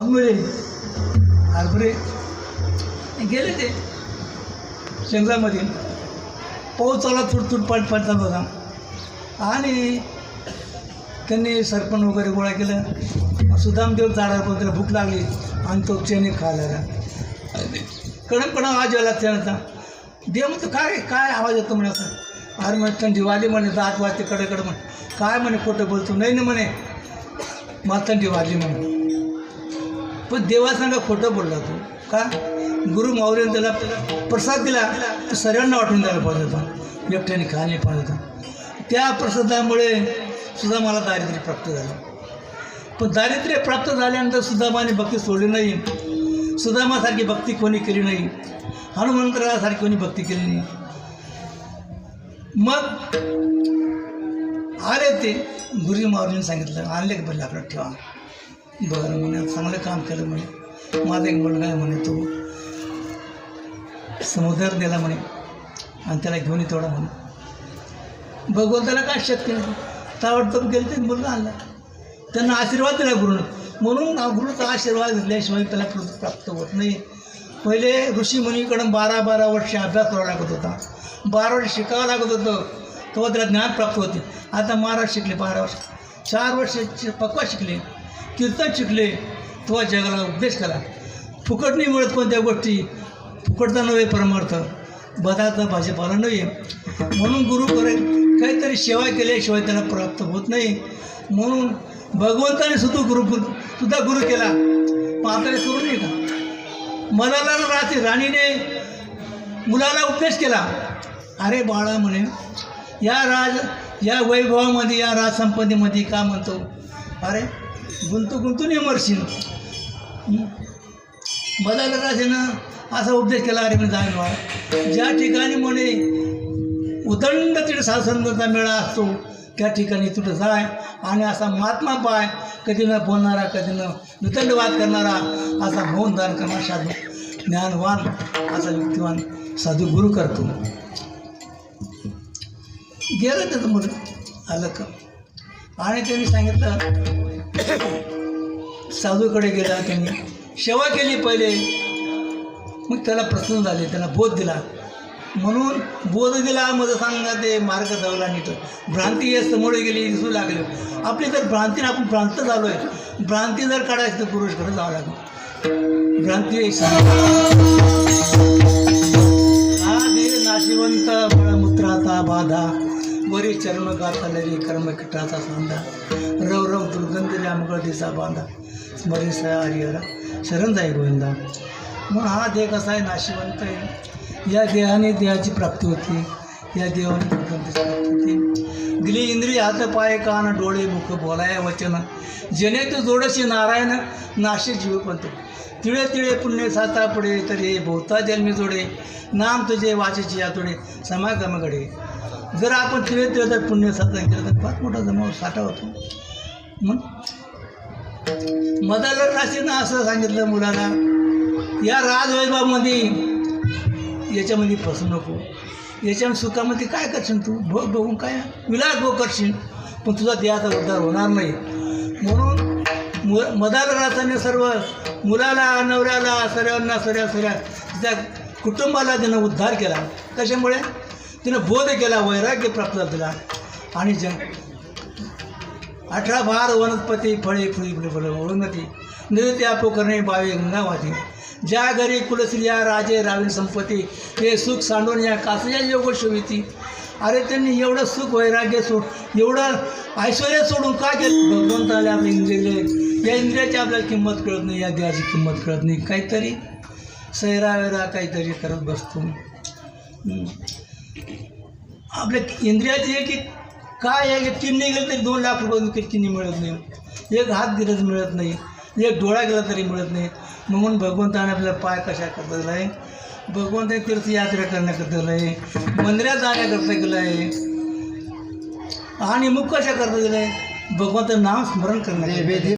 आंबोळे. हरभरे गेले ते. जंगलामध्ये पाऊस चालला तुटतुट पाट पडतात होता. आणि त्यांनी सरपण वगैरे गोळा केलं. सुदामदेव त्याला भूक लागली. आणि तो चेने खायला कडम कडम आवाज यायला त्यानंतर देव म्हणतो काय काय आवाज येतो म्हणे असं? अरे म्हणे थंडी वाली म्हणे दात वाजते कडे कडे म्हणे. काय म्हणे खोटं बोलतो? नाही ना म्हणे. मला थंडी वाजली म्हणे. पण देवासंग खोटं बोलला तू. का? गुरु माऊलीने त्याला प्रसाद दिला सर्वांना वाटून द्यायला पाहिजे होता. एकट्याने खायला पाहिजे होता. त्या प्रसादामुळे सुद्धा मला दारिद्र्य प्राप्त झालं. पण दारिद्र्य प्राप्त झाल्यानंतर सुदामाने भक्ती सोडली नाही. सुदामासारखी भक्ती कोणी केली नाही. हनुमंतरासारखी कोणी भक्ती केली नाही. मग आले ते गुरुजी माऊलीने सांगितलं आणले बरं लाकडं ठेवा. बरं म्हणे चांगलं काम केलं म्हणे. माझा एक मुलगा आहे म्हणे तो. समुद्र गेला म्हणे. आणि त्याला घेऊन येतो तेवढा म्हणे. भगवंताला काय शक्य नाही ताबडतोब गेले ते मुलगा आणला. त्यांना आशीर्वाद दिला गुरुनं. म्हणून गुरुचा आशीर्वाद घेतल्याशिवाय त्याला कृत प्राप्त होत नाही. पहिले ऋषीमुनीकडून बारा बारा वर्ष अभ्यास करावा लागत होता. बारा वर्ष शिकावं लागत होतं. तेव्हा त्याला ज्ञान प्राप्त होते. आता महाराज शिकले बारा वर्ष. चार वर्ष पक्वा शिकले. कीर्तन शिकले तेव्हा जगाला उपदेश केला. फुकट नाही मिळत कोणत्या गोष्टी फुकटचा नव्हे परमार्थ? बदाचा भाजीपाला नव्हे. म्हणून गुरु करेल काहीतरी सेवा केल्याशिवाय त्याला प्राप्त होत नाही. म्हणून भगवंताने सुद्धा गुरु सुद्धा गुरु केला. पातळी करू नये का? मनाला रात्री राणीने मुलाला उपदेश केला. अरे बाळा म्हणे या राज या वैभवामध्ये या राजसंपत्तीमध्ये का म्हणतो? अरे गुंतू गुंतून ये मरशील मलाला राजेनं असा उपदेश केला अरे म्हणजे जाईल ज्या ठिकाणी म्हणे उदंड तिथे सासंगचा मेळा असतो त्या ठिकाणी तुझं जाय आणि असा महात्मा पाय कधी न बोलणारा कधी न वितंडवाद करणारा असा मौन दान करणारा साधू ज्ञानवान असा युक्तिवान साधू गुरु करतो. गेलं त्याचं मुलं आलं का? आणि त्यांनी सांगितलं साधूकडे गेला त्यांनी सेवा केली पहिले. मग त्याला प्रसन्न झाले त्याला बोध दिला. म्हणून बोध दिला मग सांगा ते मार्ग धावला नीट. भ्रांती हे समोर गेली दिसू लागली. आपली जर भ्रांतीने आपण भ्रांत झालो आहे भ्रांती जर काढायची तर पुरुषकडे जावं लागेल. भ्रांती नाशिवंत बळमुत्राचा बाधा. वरी चरण गाता लरी कर्मकिटाचा सांधा. रवरव दुर्ग रव दिसा बांधा. स्मरी स हरिहरा शरण जाई गोविंदा. मग हा देह कसा आहे? नाशिवंत आहे. या देहाने देहाची प्राप्ती होती. या देवाने दुर्गंधीची प्राप्ती होती. दिली इंद्रिय हात पाय कान डोळे मुख बोलाय वचन. जेणे तू जोडशी नारायण नाशे जीवपंत. तिळे तिळे पुण्य साता पुढे तरी भोवता जन्मी जोडे. नाम तुझे वाचेची या तोडे समागमकडे जर आपण तिळे तिळे तर पुण्य साधन केलं तर फार मोठा जमाव साठा होतो. मग? मदालर राशीनं असं सांगितलं मुलाला या राजवैभवामध्ये याच्यामध्ये फसू नको. याच्या सुखामध्ये काय करशील तू? भोग बघून काय विलास भोग करशील. पण तुझा देहाचा उद्धार होणार नाही. म्हणून मु मदालरासाने सर्व मुलाला नवऱ्याला सर्वांना सर्या सर्या त्या कुटुंबाला त्यानं उद्धार केला. कशामुळे? तिनं बोध केला वैराग्य प्राप्त झाला आणि जन अठरा भार वनस्पती फळे फुली फुले फुले ओळंगती नृत्या पोकरणे बावे गंगावाती ज्या घरी कुलस्त्रिया राजे रावीण संपत्ती हे सुख सांडून या कासया योग शोभिती. अरे त्यांनी एवढं सुख वैराग्य सोड एवढं ऐश्वर सोडून का केलं भगवंताला आपले इंद्रिय. या इंद्रियाची आपल्याला किंमत कळत नाही या देहाची किंमत कळत नाही. काहीतरी सैरावेरा काहीतरी करत बसतो. आपल्या इंद्रियाची एक काय आहे? की किडनी गेलं तरी दोन लाख रुपये किडनी मिळत नाही. एक हात गिरज मिळत नाही. एक डोळा गेला तरी मिळत नाही. म्हणून भगवंताने आपल्याला पाय कशा करता आहे? भगवंताने तीर्थयात्रा करण्याकरता दिलं आहे. मंदिरात जाण्याकरता केलं आहे. आणि मुख कशा करता दिलं आहे? भगवंत नाम स्मरण करणार